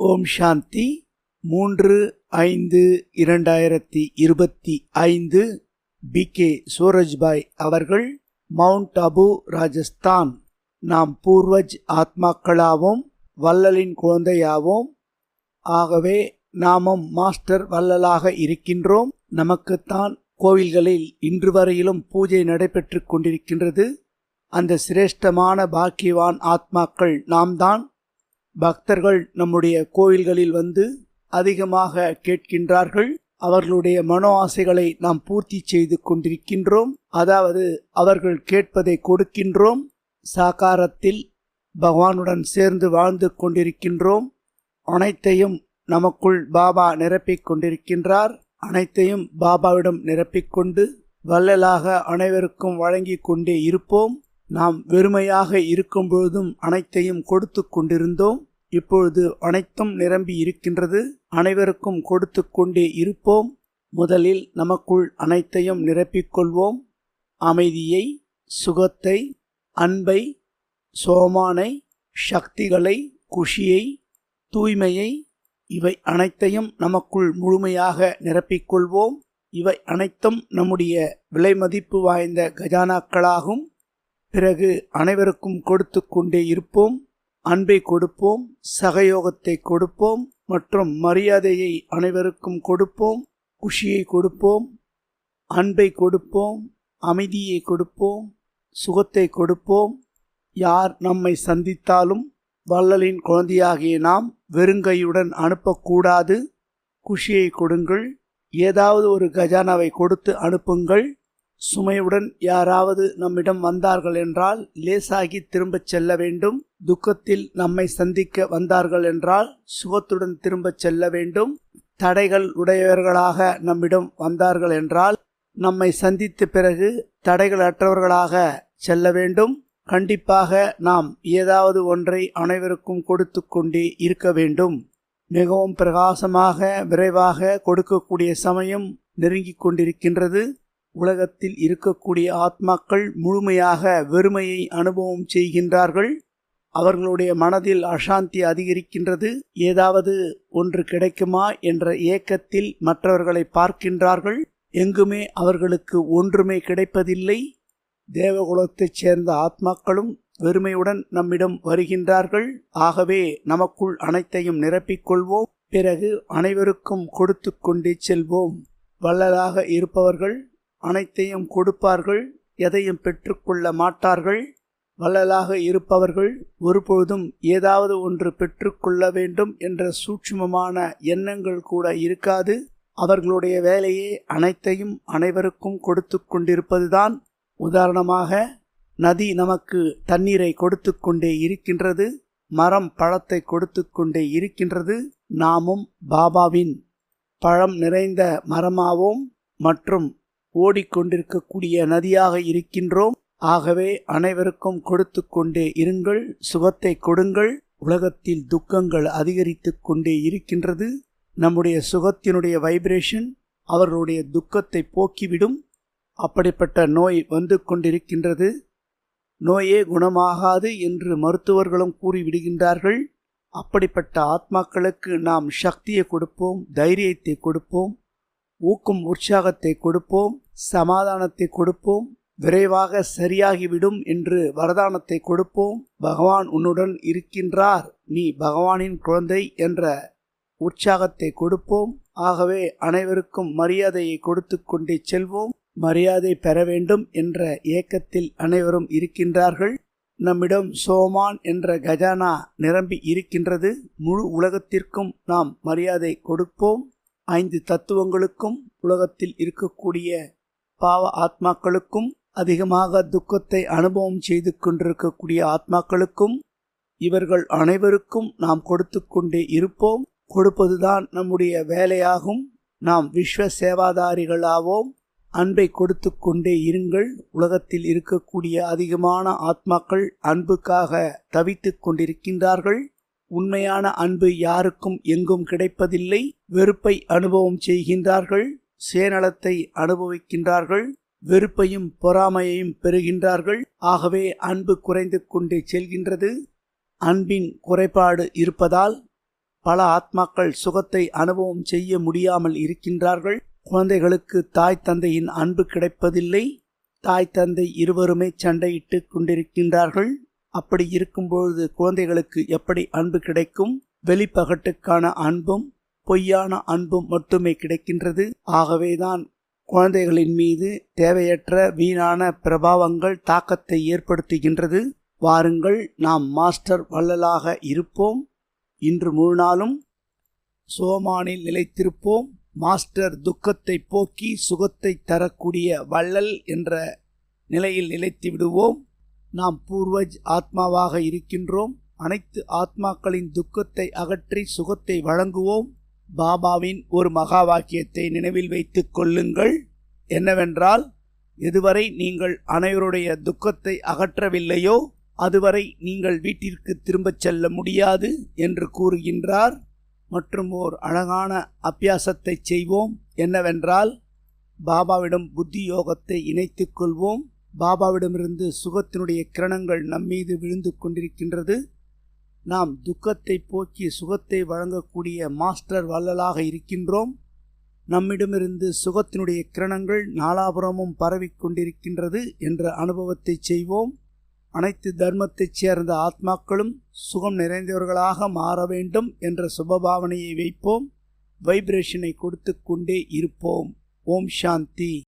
ஓம் சாந்தி. மூன்று ஐந்து இரண்டாயிரத்தி இருபத்தி ஐந்து பி கே சூரஜ்பாய் அவர்கள் மவுண்ட் அபு ராஜஸ்தான். நாம் பூர்வஜ் ஆத்மாக்களாவோம் வள்ளலின் குழந்தையாவோம். ஆகவே நாமும் மாஸ்டர் வள்ளலாக இருக்கின்றோம். நமக்குத்தான் கோவில்களில் இன்று வரையிலும் பூஜை நடைபெற்று கொண்டிருக்கின்றது. அந்த சிரேஷ்டமான பாக்கியவான் ஆத்மாக்கள் நாம் தான் பக்தர்கள் நம்முடைய கோவில்களில் வந்து அதிகமாக கேட்கின்றார்கள். அவர்களுடைய மனோ ஆசைகளை நாம் பூர்த்தி செய்து கொண்டிருக்கின்றோம். அதாவது அவர்கள் கேட்பதை கொடுக்கின்றோம். சாகாரத்தில் பகவானுடன் சேர்ந்து வாழ்ந்து கொண்டிருக்கின்றோம். அனைத்தையும் நமக்குள் பாபா நிரப்பிக் கொண்டிருக்கின்றார். அனைத்தையும் பாபாவிடம் நிரப்பிக்கொண்டு வள்ளலாக அனைவருக்கும் வழங்கி கொண்டே இருப்போம். நாம் வெறுமையாக இருக்கும் பொழுதும் அனைத்தையும் கொடுத்து கொண்டிருந்தோம். இப்பொழுது அனைத்தும் நிரம்பி இருக்கின்றது. அனைவருக்கும் கொடுத்து கொண்டே இருப்போம். முதலில் நமக்குள் அனைத்தையும் நிரப்பிக்கொள்வோம் அமைதியை சுகத்தை அன்பை சோமானை சக்திகளை குஷியை தூய்மையை இவை அனைத்தையும் நமக்குள் முழுமையாக நிரப்பிக்கொள்வோம் இவை அனைத்தும் நம்முடைய விலை மதிப்பு வாய்ந்த கஜானாக்களாகும். பிறகு அனைவருக்கும் கொடுத்து கொண்டே இருப்போம். அன்பை கொடுப்போம் சகயோகத்தை கொடுப்போம் மற்றும் மரியாதையை அனைவருக்கும் கொடுப்போம் குஷியை கொடுப்போம் அன்பை கொடுப்போம் அமைதியை கொடுப்போம் சுகத்தை கொடுப்போம். யார் நம்மை சந்தித்தாலும் வள்ளலின் குழந்தையாகிய நாம் வெறுங்கையுடன் அனுப்பக்கூடாது. குஷியை கொடுங்கள். ஏதாவது ஒரு கஜானாவை கொடுத்து அனுப்புங்கள். சுமையுடன் யாராவது நம்மிடம் வந்தார்கள் என்றால் லேசாகி திரும்பச் செல்ல வேண்டும். துக்கத்தில் நம்மை சந்திக்க வந்தார்கள் என்றால் சுகத்துடன் திரும்பச் செல்ல வேண்டும். தடைகள் உடையவர்களாக நம்மிடம் வந்தார்கள் என்றால் நம்மை சந்தித்த பிறகு தடைகள் அற்றவர்களாக செல்ல வேண்டும். கண்டிப்பாக நாம் ஏதாவது ஒன்றை அனைவருக்கும் கொடுத்து கொண்டே இருக்க வேண்டும். மிகவும் பிரகாசமாக விரைவாக கொடுக்கக்கூடிய சமயம் நெருங்கிக் கொண்டிருக்கின்றது. உலகத்தில் இருக்கக்கூடிய ஆத்மாக்கள் முழுமையாக வெறுமையை அனுபவம் செய்கின்றார்கள். அவர்களுடைய மனதில் அசாந்தி அதிகரிக்கின்றது. ஏதாவது ஒன்று கிடைக்குமா என்ற ஏக்கத்தில் மற்றவர்களை பார்க்கின்றார்கள். எங்குமே அவர்களுக்கு ஒன்றுமே கிடைப்பதில்லை. தேவகுலத்தைச் சேர்ந்த ஆத்மாக்களும் வெறுமையுடன் நம்மிடம் வருகின்றார்கள். ஆகவே நமக்குள் அனைத்தையும் நிரப்பிக்கொள்வோம் பிறகு அனைவருக்கும் கொடுத்து கொண்டே செல்வோம். வள்ளலாக இருப்பவர்கள் அனைத்தையும் கொடுப்பார்கள் எதையும் பெற்றுக்கொள்ள மாட்டார்கள் வள்ளலாக இருப்பவர்கள் ஒருபொழுதும் ஏதாவது ஒன்று பெற்றுக்கொள்ள வேண்டும் என்ற சூட்சுமமான எண்ணங்கள் கூட இருக்காது. அவர்களுடைய வேலையே அனைத்தையும் அனைவருக்கும் கொடுத்து கொண்டிருப்பதுதான். உதாரணமாக நதி நமக்கு தண்ணீரை கொடுத்து கொண்டே இருக்கின்றது மரம் பழத்தை கொடுத்து கொண்டே இருக்கின்றது நாமும் பாபாவின் பழம் நிறைந்த மரமாவோம் மற்றும் ஓடிக்கொண்டிருக்கக்கூடிய நதியாக இருக்கின்றோம். ஆகவே அனைவருக்கும் கொடுத்து கொண்டே இருங்கள். சுகத்தை கொடுங்கள். உலகத்தில் துக்கங்கள் அதிகரித்து கொண்டே இருக்கின்றது. நம்முடைய சுகத்தினுடைய வைப்ரேஷன் அவர்களுடைய துக்கத்தை போக்கிவிடும். அப்படிப்பட்ட நோய் வந்து கொண்டிருக்கின்றது. நோயே குணமாகாது என்று மருத்துவர்களும் கூறிவிடுகின்றார்கள். அப்படிப்பட்ட ஆத்மாக்களுக்கு நாம் சக்தியை கொடுப்போம் தைரியத்தை கொடுப்போம் ஊக்கும் உற்சாகத்தை கொடுப்போம். சமாதானத்தை கொடுப்போம். விரைவாக சரியாகிவிடும் என்று வரதானத்தை கொடுப்போம். பகவான் உன்னுடன் இருக்கின்றார். நீ பகவானின் குழந்தை என்ற உற்சாகத்தை கொடுப்போம். ஆகவே அனைவருக்கும் மரியாதையை கொடுத்து கொண்டே செல்வோம். மரியாதை பெற வேண்டும் என்ற ஏக்கத்தில் அனைவரும் இருக்கின்றார்கள். நம்மிடம் சோமான் என்ற கஜானா நிரம்பி இருக்கின்றது. முழு உலகத்திற்கும் நாம் மரியாதை கொடுப்போம். ஐந்து தத்துவங்களுக்கும் உலகத்தில் இருக்கக்கூடிய பாவ ஆத்மாக்களுக்கும் அதிகமாக துக்கத்தை அனுபவம் செய்து கொண்டிருக்கக்கூடிய ஆத்மாக்களுக்கும் இவர்கள் அனைவருக்கும் நாம் கொடுத்து கொண்டே இருப்போம். கொடுப்பதுதான் நம்முடைய வேலையாகும். நாம் விஸ்வ சேவாதாரிகளாவோம். அன்பை கொடுத்து கொண்டே இருங்கள். உலகத்தில் இருக்கக்கூடிய அதிகமான ஆத்மாக்கள் அன்புக்காக தவித்து கொண்டிருக்கின்றார்கள். உண்மையான அன்பு யாருக்கும் எங்கும் கிடைப்பதில்லை. வெறுப்பை அனுபவம் செய்கின்றார்கள். சேனலத்தை அனுபவிக்கின்றார்கள் வெறுப்பையும் பொறாமையையும் பெறுகின்றார்கள். ஆகவே அன்பு குறைந்து கொண்டே செல்கின்றது. அன்பின் குறைபாடு இருப்பதால் பல ஆத்மாக்கள் சுகத்தை அனுபவம் செய்ய முடியாமல் இருக்கின்றார்கள். குழந்தைகளுக்கு தாய் தந்தையின் அன்பு கிடைப்பதில்லை. தாய் தந்தை இருவருமே சண்டையிட்டு கொண்டிருக்கின்றார்கள். அப்படி இருக்கும்பொழுது குழந்தைகளுக்கு எப்படி அன்பு கிடைக்கும்? வெளிப்பகட்டுக்கான அன்பும் பொய்யான அன்பும் மட்டுமே கிடைக்கின்றது. ஆகவேதான் குழந்தைகளின் மீது தேவையற்ற வீணான பிரபாவங்கள் தாக்கத்தை ஏற்படுத்துகின்றது. வாருங்கள் நாம் மாஸ்டர் வள்ளலாக இருப்போம். இன்று முழு நாளும் சோமானில் நிலைத்திருப்போம். மாஸ்டர் துக்கத்தை போக்கி சுகத்தை தரக்கூடிய வள்ளல் என்ற நிலையில் நிலைத்து விடுவோம். நாம் பூர்வஜ் ஆத்மாவாக இருக்கின்றோம். அனைத்து ஆத்மாக்களின் துக்கத்தை அகற்றி சுகத்தை வழங்குவோம். பாபாவின் ஒரு மகா வாக்கியத்தை நினைவில் வைத்து கொள்ளுங்கள். என்னவென்றால் எதுவரை நீங்கள் அனைவருடைய துக்கத்தை அகற்றவில்லையோ அதுவரை நீங்கள் வீட்டிற்கு திரும்பச் செல்ல முடியாது என்று கூறுகின்றார். மற்றும் ஓர் அழகான அபியாசத்தை செய்வோம். என்னவென்றால் பாபாவிடம் புத்தி யோகத்தை இணைத்து கொள்வோம். பாபாவிடமிருந்து சுகத்தினுடைய கிரணங்கள் நம்மீது விழுந்து கொண்டிருக்கின்றது. நாம் துக்கத்தை போக்கி சுகத்தை வழங்கக்கூடிய மாஸ்டர் வள்ளலாக இருக்கின்றோம். நம்மிடமிருந்து சுகத்தினுடைய கிரணங்கள் நாலாபுரமும் பரவிக் கொண்டிருக்கின்றது என்ற அனுபவத்தை செய்வோம். அனைத்து தர்மத்தைச் சேர்ந்த ஆத்மாக்களும் சுகம் நிறைந்தவர்களாக மாற வேண்டும் என்ற சுபபாவனையை வைப்போம். வைப்ரேஷனை கொடுத்து கொண்டே இருப்போம். ஓம் சாந்தி.